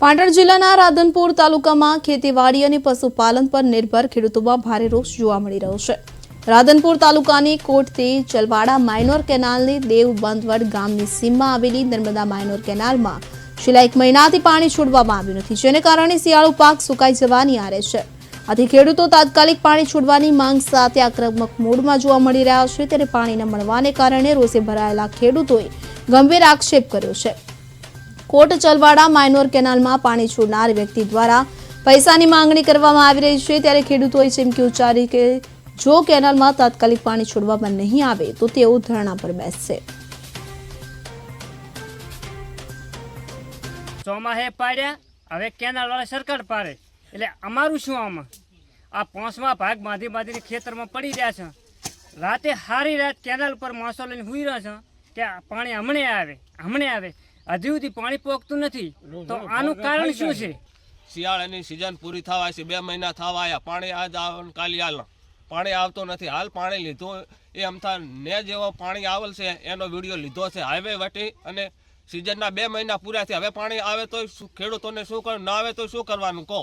પાટણ જિલ્લાના રાધનપુર તાલુકામાં ખેતીવાડી અને પશુપાલન પર નિર્ભર ખેડૂતોમાં ભારે રોષ જોવા મળી રહ્યો છે. રાધનપુર તાલુકાની કોટથી ચલવાડા માઇનોર કેનાલની દેવ બંધવડ ગામની સીમમાં આવેલી નર્મદા માઇનોર કેનાલમાં છેલ્લા એક મહિનાથી પાણી છોડવામાં આવ્યું નથી, જેને કારણે શિયાળુ પાક સુકાઈ જવાની આરે છે. આથી ખેડૂતો તાત્કાલિક પાણી છોડવાની માંગ સાથે આક્રમક મૂડમાં જોવા મળી રહ્યા છે, ત્યારે પાણી ન મળવાને કારણે રોષે ભરાયેલા ખેડૂતોએ ગંભીર આક્ષેપ કર્યો છે. કોટ ચલવાડા માઇનોર કેનાલમાં પાણી છોડનાર વ્યક્તિ દ્વારા પૈસાની માંગણી કરવામાં આવી રહી છે. ત્યારે ખેડૂતોએ ચીમકી ઉચ્ચારી કે જો કેનાલમાં તાત્કાલિક પાણી છોડવામાં નહીં આવે, તો તેઓ ધરણા પર બેસશે. ચોમાહે પાડ્યા, હવે કેનાલ વાળા સરકાર પાડે. એટલે અમારું શું આમાં? આ પાંચમા ભાગ બાંધી બાંધીને ખેતરમાં પડી રહ્યા છે. રાતે હારી રાત કેનાલ પર માણસો લઈને હુઈ રહ્યા છે કે પાણી હમણે આવે હમણે આવે. હજુ સુધી પાણી પોકતું નથી. તો આનું કારણ શું છે? શિયાળાની સિઝન પૂરી થવા છે બે મહિના થવા આવ્યા પાણી આજ આવે ને કાલે હાલ પાણી આવતો નથી. હાલ પાણી લીધું એ અમથા ને જેવો પાણી આવેલ છે એનો વીડિયો લીધો છે હાઈવે વટી અને સિઝનના બે મહિના પૂરા થયા. હવે પાણી આવે તો ખેડૂતોને શું કરવું ના આવે તો શું કરવાનું કહો?